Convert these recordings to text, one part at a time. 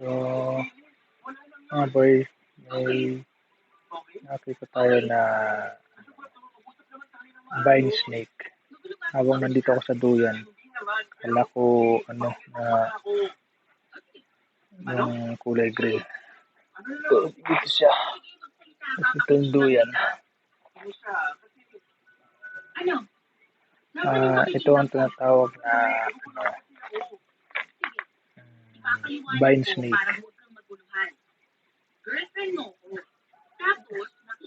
So, mga boy, may nakita tayo na vine snake. Habang nandito ako sa duyan, kala ko ano na yung kulay green. So, dito siya. Ito yung duyan. Ah, ito ang tinatawag na ano, vine snake.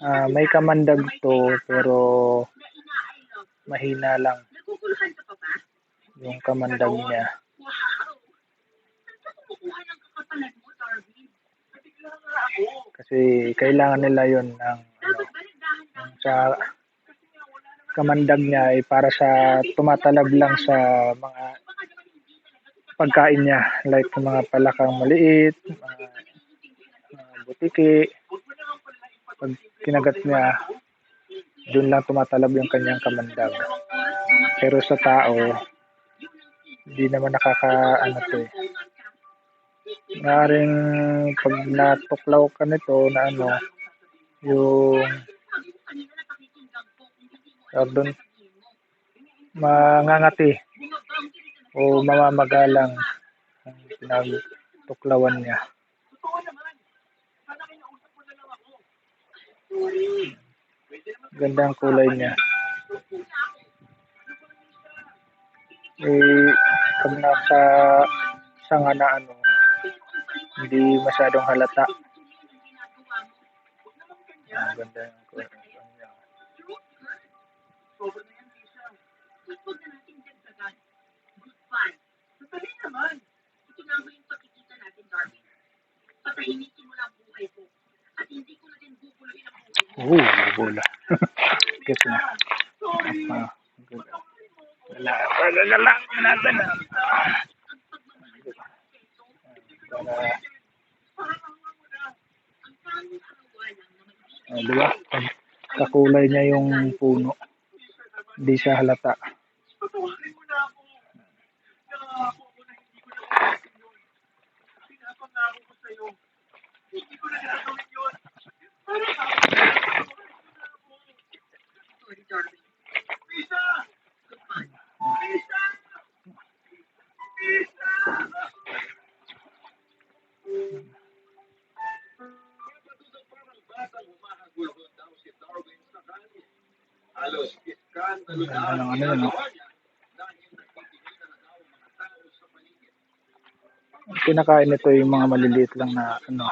Ah, may kamandag to pero mahina lang. Yung kamandag niya. Kasi kailangan nila yon ng ano, sa kamandag niya ay para sa tumatalab lang sa mga pagkain niya like mga palakang maliit, mga, mga butiki. Pag kinagat niya, doon lang tumatalab yung kanyang kamandag. Pero sa tao, hindi naman nakaka ano to eh. Maaaring pag natuklaw ka nito na ano, yung doon, mangangati o mamamagalang ang pinagtuklawan niya. Ganda ang kulay niya. Eh, pag nasa sanga na ano, hindi masyadong halata. Ah, ganda yung kulay niya. Oo, bola. Kasi na. Ah, ganda. Wala, wala lang natin. ah. Para, ah, di ba? Pag kakulay niya yung puno, hindi siya halata. Ano yun, no? Ang kinakain nito yung mga maliliit lang na ano,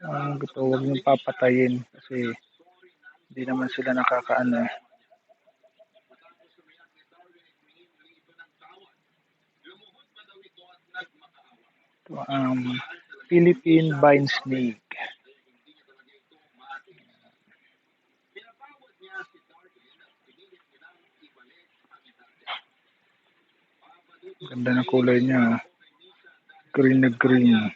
Ang gusto, huwag niyong papatayin kasi hindi naman sila nakakaano eh. Ito ang Philippine Vine Snake. Ganda ng kulay niya. oh. Green na green.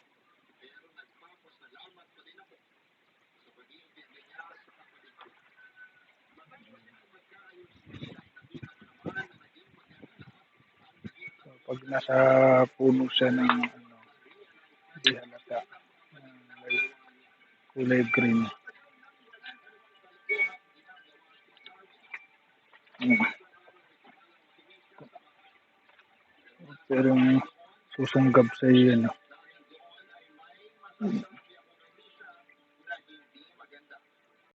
Pag nasa puno siya ng ano, hindi halata. kulay green. Ano ba? Pero susunggab sa iyo, ano.